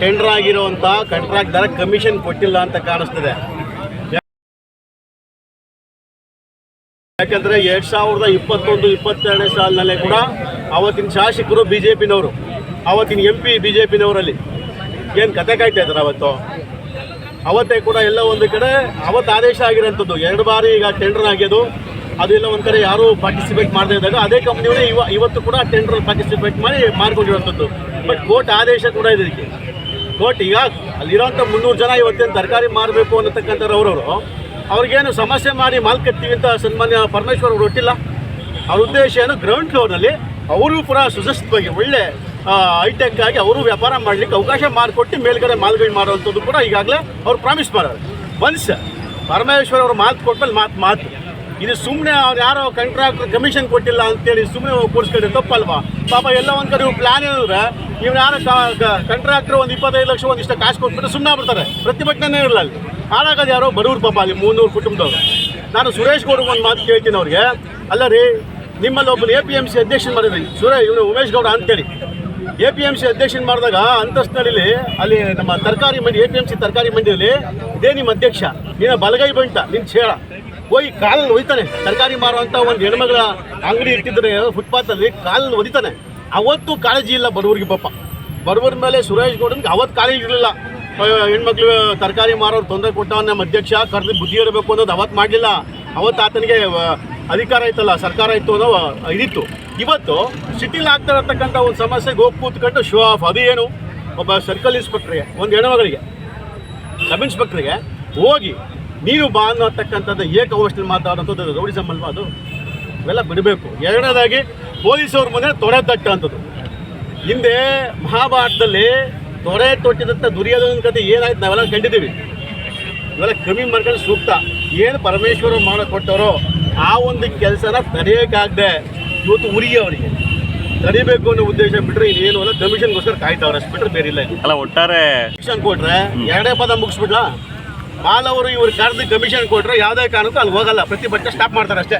Tender ಆಗಿರುವಂಥ contract ದರ commission ಕೊಟ್ಟಿಲ್ಲ ಅಂತ ಕಾಣಿಸ್ತದೆ. ಯಾಕಂದ್ರೆ ಎರಡ್ ಸಾವಿರದ ಇಪ್ಪತ್ತೊಂದು, ಇಪ್ಪತ್ತೆರಡನೇ ಸಾಲಿನಲ್ಲೇ ಕೂಡ ಅವತ್ತಿನ ಶಾಸಕರು ಬಿ ಜೆ ಪಿನವರು ಅವತ್ತಿನ ಎಂ ಪಿ ಬಿ ಜೆ ಪಿನವರಲ್ಲಿ ಏನು ಕತೆ ಕಾಯ್ತಾ ಇದ್ದಾರೆ ಅವತ್ತು? ಅವತ್ತೇ ಕೂಡ ಎಲ್ಲ ಒಂದು ಕಡೆ ಅವತ್ತು ಆದೇಶ ಆಗಿರೋಂಥದ್ದು ಎರಡು ಬಾರಿ ಈಗ ಟೆಂಡರ್ ಆಗ್ಯದು ಅದು ಎಲ್ಲ ಒಂದು ಕಡೆ ಯಾರೂ ಪಾರ್ಟಿಸಿಪೇಟ್ ಮಾಡದೇ ಇದ್ದಾಗ ಅದೇ ಕಂಪ್ನಿಯವರೇ ಇವ ಇವತ್ತು ಕೂಡ ಟೆಂಡರ್ ಪಾರ್ಟಿಸಿಪೇಟ್ ಮಾಡಿ ಮಾಡ್ಕೊಂಡಿರುವಂಥದ್ದು ಬಟ್ ಕೋರ್ಟ್ ಆದೇಶ ಕೂಡ ಇದೆ ಇದಕ್ಕೆ. ಕೋರ್ಟ್ ಈಗ ಅಲ್ಲಿರೋಂಥ ಮುನ್ನೂರು ಜನ ಇವತ್ತೇನು ತರಕಾರಿ ಮಾರಬೇಕು ಅನ್ನತಕ್ಕಂಥವ್ರು ಅವರವರು, ಅವ್ರಿಗೇನು ಸಮಸ್ಯೆ ಮಾಡಿ ಮಾಲ್ ಕಟ್ತೀವಿ ಅಂತ ಸನ್ಮಾನ್ಯ ಪರಮೇಶ್ವರ್ ಅವರು ಒಟ್ಟಿಲ್ಲ. ಅವ್ರ ಉದ್ದೇಶ ಏನು ಗ್ರೌಂಡ್ ಫ್ಲೋರ್ನಲ್ಲಿ ಅವರು ಕೂಡ ಸುಸಜ್ಜಿತವಾಗಿ ಒಳ್ಳೆ ಹೈಟೆಕ್ ಆಗಿ ಅವರು ವ್ಯಾಪಾರ ಮಾಡಲಿಕ್ಕೆ ಅವಕಾಶ ಮಾಡಿಕೊಟ್ಟು ಮೇಲ್ಗಡೆ ಮಾಲ್ಗಳು ಮಾಡುವಂಥದ್ದು ಕೂಡ ಈಗಾಗಲೇ ಅವ್ರು ಪ್ರಾಮಿಸ್ ಮಾಡೋರು. ಒನ್ಸ್ ಪರಮೇಶ್ವರ್ ಅವರು ಮಾತು ಕೊಟ್ಮೇಲೆ ಮಾತು ಮಾತು. ಇದು ಸುಮ್ಮನೆ ಅವ್ರು ಯಾರೋ ಕಂಟ್ರಾಕ್ಟರ್ ಕಮಿಷನ್ ಕೊಟ್ಟಿಲ್ಲ ಅಂತೇಳಿ ಸುಮ್ಮನೆ ಕೂರಿಸ್ಕೊಂಡ್ರೆ ತಪ್ಪಲ್ವಾ? ಪಾಪ ಎಲ್ಲ ಒಂದು ಕಡೆ ಪ್ಲಾನ್ ಏನಂದ್ರೆ ಇವ್ರು ಯಾರೋ ಕಂಟ್ರಾಕ್ಟರ್ ಒಂದು ಇಪ್ಪತ್ತೈದು ಲಕ್ಷ ಒಂದಿಷ್ಟು ಕಾಸು ಕೊಟ್ಬಿಟ್ಟು ಸುಮ್ಮನೆ ಬಿಡ್ತಾರೆ ಪ್ರತಿಭಟನೆ ಇರಲ್ಲ ಅಲ್ಲಿ ಹಾಳಾಗೋದು ಯಾರೋ ಬಡವ್ರು ಪಾಪ ಅಲ್ಲಿ ಮೂನ್ನೂರು ಕುಟುಂಬದವ್ರು. ನಾನು ಸುರೇಶ್ ಗೌಡ ಒಂದು ಮಾತು ಕೇಳ್ತೀನಿ ಅವ್ರಿಗೆ. ಅಲ್ಲ ರೀ, ನಿಮ್ಮಲ್ಲಿ ಒಬ್ಬರು ಎ ಪಿ ಎಂ ಸಿ ಅಧ್ಯಕ್ಷನ್ ಮಾಡಿದ್ರಿ ಸುರೇಶ್ ಇವನು ಉಮೇಶ್ ಗೌಡ ಅಂತೇಳಿ. ಎ ಪಿ ಎಂ ಸಿ ಅಧ್ಯಕ್ಷನ್ ಮಾಡಿದಾಗ ಅಂತಸ್ತಿನಲ್ಲಿ ಅಲ್ಲಿ ನಮ್ಮ ತರಕಾರಿ ಮಂಡಿ ಎ ಪಿ ಎಂ ಸಿ ತರಕಾರಿ ಮಂಡಿಯಲ್ಲಿ ಇದೇ ನಿಮ್ಮ ಅಧ್ಯಕ್ಷ. ನಿನ್ನ ಬಲಗೈ ಬಂಟ ನಿನ್ನ ಚೇಳ ಹೋಗಿ ಕಾಲಲ್ಲಿ ಒಯ್ತಾನೆ. ತರಕಾರಿ ಮಾರುವಂಥ ಒಂದು ಹೆಣ್ಮಗಳ ಅಂಗಡಿ ಇಟ್ಟಿದ್ರೆ ಫುಟ್ಪಾತಲ್ಲಿ ಕಾಲಲ್ಲಿ ಒದಿತಾನೆ. ಅವತ್ತು ಕಾಳಜಿ ಇಲ್ಲ ಬಡವರಿಗೆ ಪಾಪ. ಬಡವರ ಮೇಲೆ ಸುರೇಶ್ ಗೌಡನ್ಗೆ ಅವತ್ತು ಕಾಳಜಿ ಇರಲಿಲ್ಲ. ಹೆಣ್ಮಕ್ಳು ತರಕಾರಿ ಮಾರೋರು ತೊಂದರೆ ಕೊಟ್ಟವ ನಮ್ಮ ಅಧ್ಯಕ್ಷ ಕರೆದು ಬುದ್ಧಿ ಇರಬೇಕು ಅನ್ನೋದು ಅವತ್ತು ಮಾಡಲಿಲ್ಲ. ಅವತ್ತು ಆತನಿಗೆ ಅಧಿಕಾರ ಇತ್ತಲ್ಲ ಸರ್ಕಾರ ಇತ್ತು ಅನ್ನೋ ಇದಿತ್ತು. ಇವತ್ತು ಸಿಟಿಲಿ ಆಗ್ತಾ ಇರತಕ್ಕಂಥ ಒಂದು ಸಮಸ್ಯೆಗೆ ಹೋಗಿ ಕೂತ್ಕೊಂಡು ಶೋ ಆಫ್ ಅದು ಏನು? ಒಬ್ಬ ಸರ್ಕಲ್ ಇನ್ಸ್ಪೆಕ್ಟ್ರಿಗೆ ಒಂದು ಹೆಣ್ಮಗಳಿಗೆ ಸಬ್ ಇನ್ಸ್ಪೆಕ್ಟ್ರಿಗೆ ಹೋಗಿ ನೀನು ಬಾ ಅನ್ನತಕ್ಕಂಥದ್ದು ಏಕವಚನ ಮಾತಾಡೋಂಥದ್ದು ರೌಡಿಸಮ್ ಅಲ್ವಾ ಅದು? ಇವೆಲ್ಲ ಬಿಡಬೇಕು. ಎರಡನೇದಾಗಿ ಪೊಲೀಸವ್ರ ಮುಂದೆ ತೊಡೆ ತಟ್ಟಂಥದ್ದು ಹಿಂದೆ ಮಹಾಭಾರತದಲ್ಲಿ ತೊಡೆ ತೊಟ್ಟಿದಂಥ ದುರ್ಯೋಧನ ಕತೆ ಏನಾಯ್ತು ನಾವೆಲ್ಲ ಕಂಡಿದ್ದೀವಿ. ಇವೆಲ್ಲ ಕಮ್ಮಿ ಮಾಡ್ಕೊಂಡು ಸೂಕ್ತ. ಏನು ಪರಮೇಶ್ವರ ಮಾಡೋ ಕೊಟ್ಟರೋ ಆ ಒಂದು ಕೆಲಸನ ತಡೆಯೋಕ್ಕಾಗದೆ ಇವತ್ತು ಉರಿ ಅವರಿಗೆ. ತಡಿಬೇಕು ಅನ್ನೋ ಉದ್ದೇಶ ಬಿಟ್ರೆ ಇನ್ನೇನು ಅಲ್ಲ ಕಮಿಷನ್ಗೋಸ್ಕರ ಕಾಯ್ತಾವ್ರೆ. ಅಷ್ಟು ಬಿಟ್ಟರೆ ಬೇರೆ ಇಲ್ಲ. ಅಲ್ಲ ಒಟ್ಟಾರೆ ಕಮಿಷನ್ ಕೊಟ್ರೆ ಎರಡೇ ಪದ ಮುಗಿಸ್ಬಿಡ್ಲಾ? ಮಾಲ್ ಅವರು ಇವ್ರು ಕರೆದು ಕಮಿಷನ್ ಕೊಟ್ಟರು ಯಾವುದೇ ಕಾರಣಕ್ಕೂ ಅಲ್ಲಿ ಹೋಗಲ್ಲ. ಪ್ರತಿಭಟನೆ ಸ್ಟಾಪ್ ಮಾಡ್ತಾರೆ ಅಷ್ಟೇ.